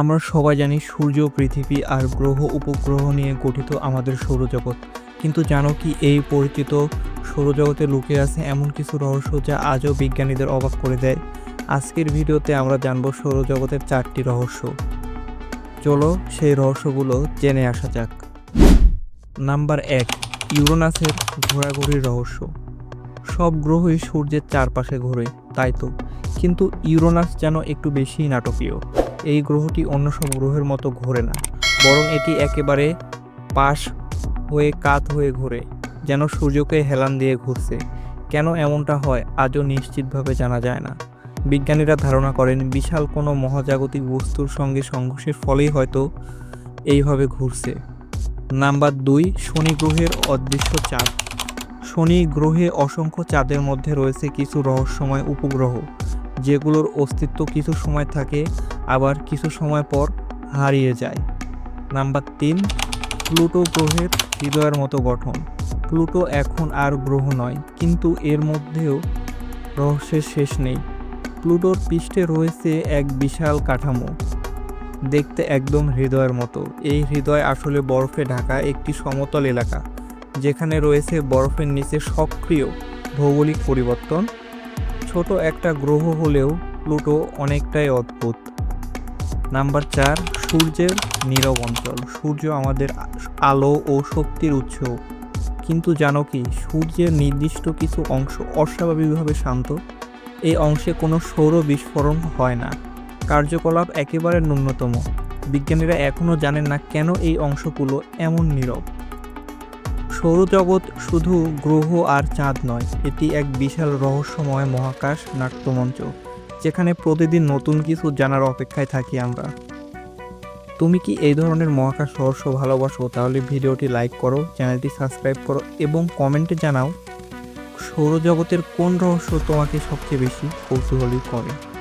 আমরা সবাই জানি সূর্য, পৃথিবী আর গ্রহ উপগ্রহ নিয়ে গঠিত আমাদের সৌরজগৎ। কিন্তু জানো কি এই পরিচিত সৌরজগতে লুকিয়ে আছে এমন কিছু রহস্য যা আজও বিজ্ঞানীদের অবাক করে দেয়। আজকের ভিডিওতে আমরা জানব সৌরজগতের চারটি রহস্য। চলো সেই রহস্যগুলো জেনে আসা যাক। নাম্বার এক, ইউরোনাসের ঘোরাঘুরির রহস্য। সব গ্রহই সূর্যের চারপাশে ঘোরে, তাই তো? কিন্তু ইউরোনাস যেন একটু বেশি নাটকীয়। এই গ্রহটি অন্য সব গ্রহের মতো ঘোরে না, বরং এটি একেবারে পাশ হয়ে কাত হয়ে ঘোরে, যেন সূর্যকে হেলান দিয়ে ঘুরছে। কেন এমনটা হয়, আজও নিশ্চিতভাবে জানা যায় না। বিজ্ঞানীরা ধারণা করেন, বিশাল কোনো মহাজাগতিক বস্তুর সঙ্গে সংঘর্ষের ফলেই হয়তো এইভাবে ঘুরছে। নাম্বার দুই, শনি গ্রহের অদৃশ্য চাঁদ। শনি গ্রহে অসংখ্য চাঁদের মধ্যে রয়েছে কিছু রহস্যময় উপগ্রহ, যেগুলোর অস্তিত্ব কিছু সময় থাকে আবার কিছু সময় পর হারিয়ে যায়। নাম্বার তিন, প্লুটো গ্রহের হৃদয়ের মতো গঠন। প্লুটো এখন আর গ্রহ নয়, কিন্তু এর মধ্যেও রহস্যের শেষ নেই। প্লুটোর পৃষ্ঠে রয়েছে এক বিশাল কাঠামো, দেখতে একদম হৃদয়ের মতো। এই হৃদয় আসলে বরফে ঢাকা একটি সমতল এলাকা, যেখানে রয়েছে বরফের নিচে সক্রিয় ভৌগোলিক পরিবর্তন। ছোট একটা গ্রহ হলেও প্লুটো অনেকটাই অদ্ভুত। নাম্বার চার, সূর্যের নীরব অঞ্চল। সূর্য আমাদের আলো ও শক্তির উৎস। কিন্তু জানো কি, সূর্যের নির্দিষ্ট কিছু অংশ অস্বাভাবিকভাবে শান্ত। এই অংশে কোনো সৌর বিস্ফোরণ হয় না। কার্যকলাপ একেবারে ন্যূনতম। বিজ্ঞানীরা এখনও জানেন না কেন এই অংশগুলো এমন নীরব। সৌরজগৎ শুধু গ্রহ আর চাঁদ নয়, এটি এক বিশাল রহস্যময় মহাকাশ নাট্যমঞ্চ। যেখানে প্রতিদিন নতুন কিছু জানার অপেক্ষায় থাকি আমরা। তুমি কি এই ধরনের মহাকাশ রহস্য ভালোবাসো? তাহলে ভিডিওটি লাইক করো, চ্যানেলটি সাবস্ক্রাইব করো এবং কমেন্টে জানাও সৌরজগতের কোন রহস্য তোমাকে সবচেয়ে বেশি কৌতূহলী করে।